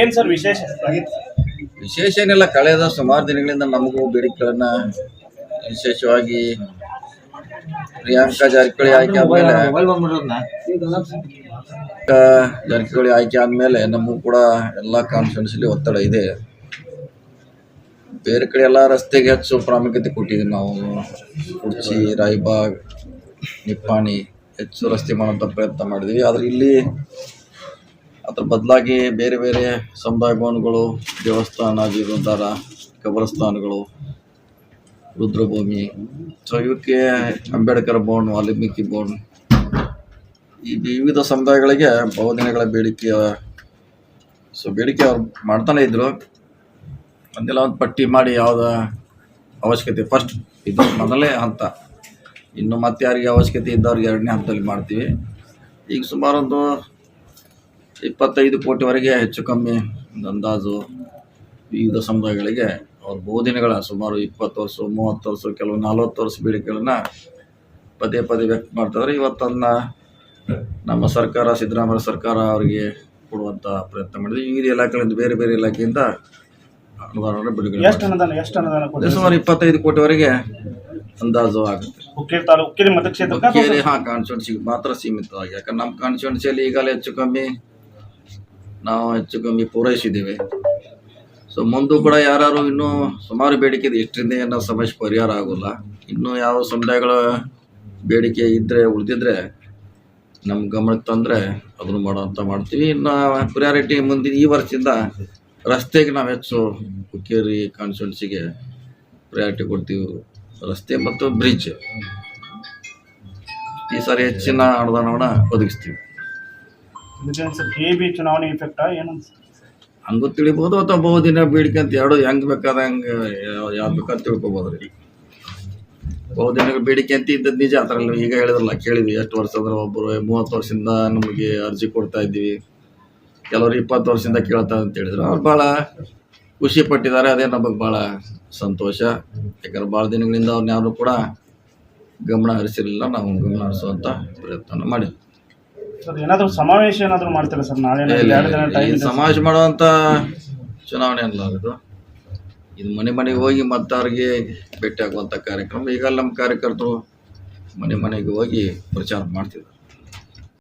ಏನ್ ಸರ್ ವಿಶೇಷ? ವಿಶೇಷ ಏನಿಲ್ಲ, ಕಳೆದ ಸುಮಾರು ದಿನಗಳಿಂದ ನಮಗೂ ಬೇಡಿಕೆಗಳನ್ನ ವಿಶೇಷವಾಗಿ ಪ್ರಿಯಾಂಕಾ ಜಾರಕಿಹೊಳಿ ಆಯ್ಕೆ ಆದ್ಮೇಲೆ ಜಾರಕಿಹೊಳಿ ಆಯ್ಕೆ ಆದ್ಮೇಲೆ ನಮಗೂ ಕೂಡ ಎಲ್ಲ ಕಾನ್ಫಿಡೆನ್ಸಲ್ಲಿ ಒತ್ತಡ ಇದೆ. ಬೇರೆ ಕಡೆ ಎಲ್ಲ ರಸ್ತೆಗೆ ಹೆಚ್ಚು ಪ್ರಾಮುಖ್ಯತೆ ಕೊಟ್ಟಿದ್ದೀವಿ ನಾವು. ಕುರ್ಚಿ ರಾಯ್ಬಾಗ್, ನಿಪ್ಪಾಣಿ ಹೆಚ್ಚು ರಸ್ತೆ ಮಾಡುವಂಥ ಪ್ರಯತ್ನ ಮಾಡಿದ್ವಿ ಆದರೆ ಇಲ್ಲಿ ಅದ್ರ ಬದಲಾಗಿ ಬೇರೆ ಬೇರೆ ಸಮುದಾಯ ಭವನಗಳು ದೇವಸ್ಥಾನ, ಜೀರ್ಣೋದ್ಧಾರ, ಕಬರಸ್ಥಾನಗಳು, ರುದ್ರಭೂಮಿ. ಸೊ ಇವಕ್ಕೆ ಅಂಬೇಡ್ಕರ್ ಭವನ್, ವಾಲ್ಮೀಕಿ ಭವನ್. ಈ ವಿವಿಧ ಸಮುದಾಯಗಳಿಗೆ ಬಹುದಿನಗಳ ಬೇಡಿಕೆ ಸೊ ಬೇಡಿಕೆ ಅವ್ರು ಮಾಡ್ತಾನೆ ಇದ್ರು. ಒಂದೆಲ್ಲ ಒಂದು ಪಟ್ಟಿ ಮಾಡಿ ಯಾವುದ ಅವಶ್ಯಕತೆ ಫಸ್ಟ್ ಇದು ಮೊದಲೇ ಹಂತ. ಇನ್ನು ಮತ್ತೆ ಯಾರಿಗೆ ಅವಶ್ಯಕತೆ ಇದ್ದವ್ರಿಗೆ ಎರಡನೇ ಹಂತದಲ್ಲಿ ಮಾಡ್ತೀವಿ. ಈಗ ಸುಮಾರು ಒಂದು ಇಪ್ಪತ್ತೈದು ಕೋಟಿವರೆಗೆ ಹೆಚ್ಚು ಕಮ್ಮಿ ಒಂದು ಅಂದಾಜು ವಿವಿಧ ಸಮುದಾಯಗಳಿಗೆ. ಅವ್ರ ಬಹುದಿನಗಳ ಸುಮಾರು ಇಪ್ಪತ್ತು ವರ್ಷ ಮೂವತ್ತು ವರ್ಷ ಕೆಲವು ನಲ್ವತ್ತು ವರ್ಷ ಬೇಡಿಕೆಗಳನ್ನ ಪದೇ ಪದೇ ವ್ಯಕ್ತ ಮಾಡ್ತಿದ್ದಾರೆ ಇವತ್ತನ್ನ ನಮ್ಮ ಸರ್ಕಾರ ಸಿದ್ದರಾಮಯ್ಯ ಸರ್ಕಾರ ಅವರಿಗೆ ಕೊಡುವಂಥ ಪ್ರಯತ್ನ ಮಾಡಿದ್ವಿ ವಿವಿಧ ಇಲಾಖೆಗಳಿಂದ ಬೇರೆ ಬೇರೆ ಇಲಾಖೆಯಿಂದ ಅನುದಾನವನ್ನು ಬಿಡುಗಡೆ ಮಾಡಿದೆ. ಸುಮಾರು ಇಪ್ಪತ್ತೈದು ಕೋಟಿವರೆಗೆ ಅಂದಾಜು ಆಗುತ್ತೆ. ಹುಕ್ಕೇರಿ ಹಾಂ ಕಾನ್ಸ್ಟಿಟ್ಯೂನ್ಸಿಗೆ ಮಾತ್ರ ಸೀಮಿತವಾಗಿ. ಯಾಕಂದ್ರೆ ನಮ್ಮ ಕಾನ್ಸ್ಟಿಟ್ಯೂನ್ಸಿಯಲ್ಲಿ ಈಗಲೇ ಹೆಚ್ಚು ಕಮ್ಮಿ ನಾವು ಹೆಚ್ಚು ಕಮ್ಮಿ ಪೂರೈಸಿದ್ದೇವೆ. ಸೊ ಮುಂದೂ ಕೂಡ ಯಾರು ಇನ್ನೂ ಸುಮಾರು ಬೇಡಿಕೆ ಇದೆ. ಇಷ್ಟರಿಂದ ಏನೋ ಸಮಸ್ಯೆ ಪರಿಹಾರ ಆಗೋಲ್ಲ. ಇನ್ನೂ ಯಾವ ಸಮುದಾಯಗಳ ಬೇಡಿಕೆ ಇದ್ದರೆ ಉಳಿದಿದ್ರೆ ನಮ್ಮ ಗಮನಕ್ಕೆ ತಂದರೆ ಅದನ್ನು ಮಾಡೋಂಥ ಮಾಡ್ತೀವಿ. ಇನ್ನು ಪ್ರಿಯಾರಿಟಿ ಮುಂದಿನ ಈ ವರ್ಷದಿಂದ ರಸ್ತೆಗೆ ನಾವು ಹೆಚ್ಚು ಹುಕ್ಕೇರಿ ಕಾನ್ಸ್ಟಿಟ್ಯೂನ್ಸಿಗೆ ಪ್ರಿಯಾರಿಟಿ ಕೊಡ್ತೀವಿ. ರಸ್ತೆ ಮತ್ತು ಬ್ರಿಡ್ಜ್ ಈ ಸಾರಿ ಹೆಚ್ಚಿನ ಅನುದಾನವನ್ನು ಒದಗಿಸ್ತೀವಿ. ಇದೇನ್ ಸರ್ ಕೆ ಬಿ ಚುನಾವಣೆ ಏನು ಹಂಗೂ ತಿಳಿಬೋದು ಅಥವಾ ಬಹುದಿನ ಬೇಡಿಕೆ ಅಂತ ಎರಡು ಹೆಂಗೆ ಬೇಕಾದ ಹಂಗೆ ಯಾವ್ದು ಬೇಕಾದ ತಿಳ್ಕೊಬೋದು ರೀ. ಬಹುದಿನ ಬೇಡಿಕೆ ಅಂತ ಇದ್ದದ್ದು ನಿಜ ಅದ್ರಲ್ಲಿ ಈಗ ಹೇಳಿದ್ರಲ್ಲ, ಕೇಳಿದ್ವಿ ಎಷ್ಟು ವರ್ಷ ಅಂದ್ರೆ ಒಬ್ಬರು ಮೂವತ್ತು ವರ್ಷದಿಂದ ನಮಗೆ ಅರ್ಜಿ ಕೊಡ್ತಾ ಇದ್ದೀವಿ. ಕೆಲವರು ಇಪ್ಪತ್ತು ವರ್ಷದಿಂದ ಕೇಳ್ತಾ ಅಂತ ಹೇಳಿದ್ರು. ಅವ್ರು ಭಾಳ ಖುಷಿ ಪಟ್ಟಿದ್ದಾರೆ, ಅದೇ ನಮಗೆ ಭಾಳ ಸಂತೋಷ. ಯಾಕಂದ್ರೆ ಭಾಳ ದಿನಗಳಿಂದ ಅವ್ರನ್ನ ಯಾರು ಕೂಡ ಗಮನ ಹರಿಸಿರಲಿಲ್ಲ, ನಾವು ಗಮನ ಹರಿಸುವಂಥ ಪ್ರಯತ್ನ ಮಾಡಿದ್ವಿ. ಸರ್ ಏನಾದರೂ ಸಮಾವೇಶ ಏನಾದರೂ ಮಾಡ್ತೀರಾ ಸರ್ ನಾಳೆ ಎರಡು ದಿನ ಟೈಮ್ ಇದೆ ಸಮಾವೇಶ ಮಾಡುವಂಥ ಚುನಾವಣೆ ಅಲ್ಲ ಇದು. ಇದು ಮನೆ ಮನೆಗೆ ಹೋಗಿ ಮತದಾರರಿಗೆ ಭೇಟಿ ಆಗುವಂಥ ಕಾರ್ಯಕ್ರಮ. ಈಗ ನಮ್ಮ ಕಾರ್ಯಕರ್ತರು ಮನೆ ಮನೆಗೆ ಹೋಗಿ ಪ್ರಚಾರ ಮಾಡ್ತಿದ್ದಾರೆ.